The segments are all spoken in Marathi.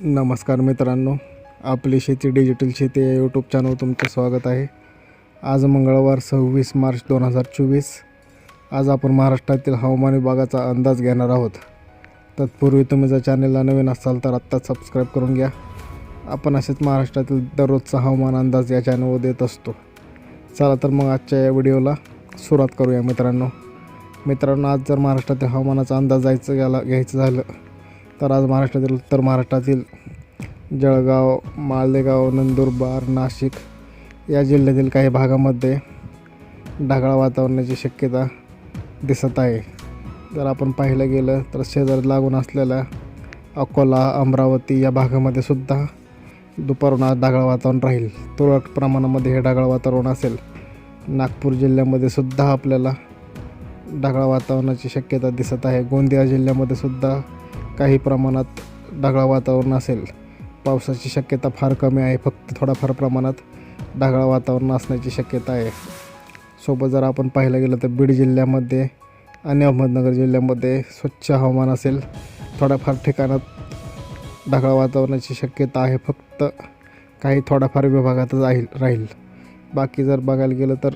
नमस्कार मित्रांनो आपली शेती डिजिटल शेती या यूट्यूब चॅनल तुमचं स्वागत आहे. आज मंगळवार सव्वीस मार्च दोन हजार चोवीस. आज आपण महाराष्ट्रातील हवामान विभागाचा अंदाज घेणार आहोत. तत्पूर्वी तुम्ही जर चॅनलला नवीन असाल तर आत्ताच सबस्क्राईब करून घ्या. आपण असेच महाराष्ट्रातील दररोजचा हवामान अंदाज या चॅनलवर देत असतो. चला तर मग आजच्या या व्हिडिओला सुरुवात करूया मित्रांनो. मित्रांनो आज जर महाराष्ट्रातील हवामानाचा अंदाज जायचं घ्यायला घ्यायचं झालं तर आज महाराष्ट्रातील उत्तर महाराष्ट्रातील जळगाव मालेगाव नंदुरबार नाशिक या जिल्ह्यातील काही भागामध्ये ढगाळ वातावरणाची शक्यता दिसत आहे. जर आपण पाहिलं गेलं तर शेजार लागून असलेल्या अकोला अमरावती या भागामध्ये सुद्धा दुपारून आज ढगाळ वातावरण राहील. तुरळक प्रमाणामध्ये हे ढगाळ वातावरण असेल. नागपूर जिल्ह्यामध्ये सुद्धा आपल्याला ढगाळ वातावरणाची शक्यता दिसत आहे. गोंदिया जिल्ह्यामध्ये सुद्धा काही प्रमाणात ढगाळ वातावरण असेल पावसाची शक्यता फार कमी आहे. फक्त थोडाफार प्रमाणात ढगाळ वातावरण असण्याची शक्यता आहे. सोबत जर आपण पाहायला गेलं तर बीड जिल्ह्यामध्ये आणि अहमदनगर जिल्ह्यामध्ये स्वच्छ हवामान असेल थोड्याफार ठिकाणात ढगाळ वातावरणाची शक्यता आहे. फक्त काही थोड्याफार विभागातच राहील राहील. बाकी जर बघायला गेलं तर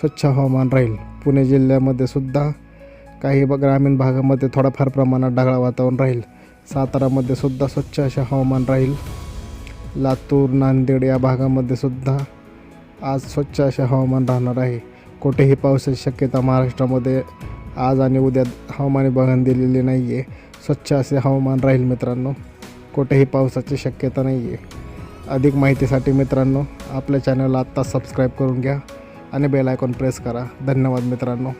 स्वच्छ हवामान राहील. पुणे जिल्ह्यामध्ये सुद्धा काही ग्रामीण भागामध्ये थोड्याफार प्रमाणात ढगाळ वातावरण राहील. सातारामध्ये सुद्धा स्वच्छ असे हवामान राहील. लातूर नांदेड या भागामध्ये सुद्धा आज स्वच्छ असे हवामान राहणार आहे. कुठेही पावसाची शक्यता महाराष्ट्रामध्ये आज आणि उद्या हवामान विभागाने दिलेली नाही आहे स्वच्छ असे हवामान राहील मित्रांनो. कुठेही पावसाची शक्यता नाही आहे अधिक माहितीसाठी मित्रांनो आपल्या चॅनलला आत्ता सबस्क्राईब करून घ्या आणि बेल आयकॉन प्रेस करा. धन्यवाद मित्रांनो.